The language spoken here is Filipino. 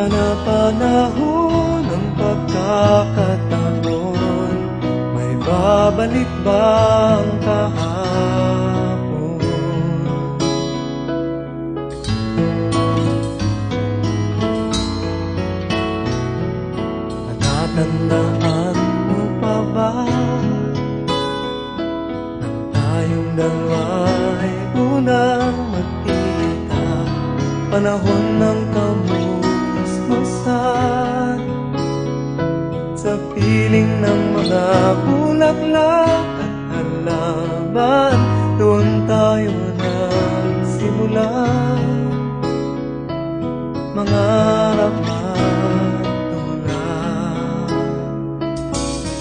Panapanahon ng pagkakataon May babalik ba ang kahapon? Natatandaan mo pa ba Nang tayong dalawa'y unang magkita Panahon ng kamusmasan Sa piling ng mga bulaklak at halaman Doon tayo nagsimula. Mangarap man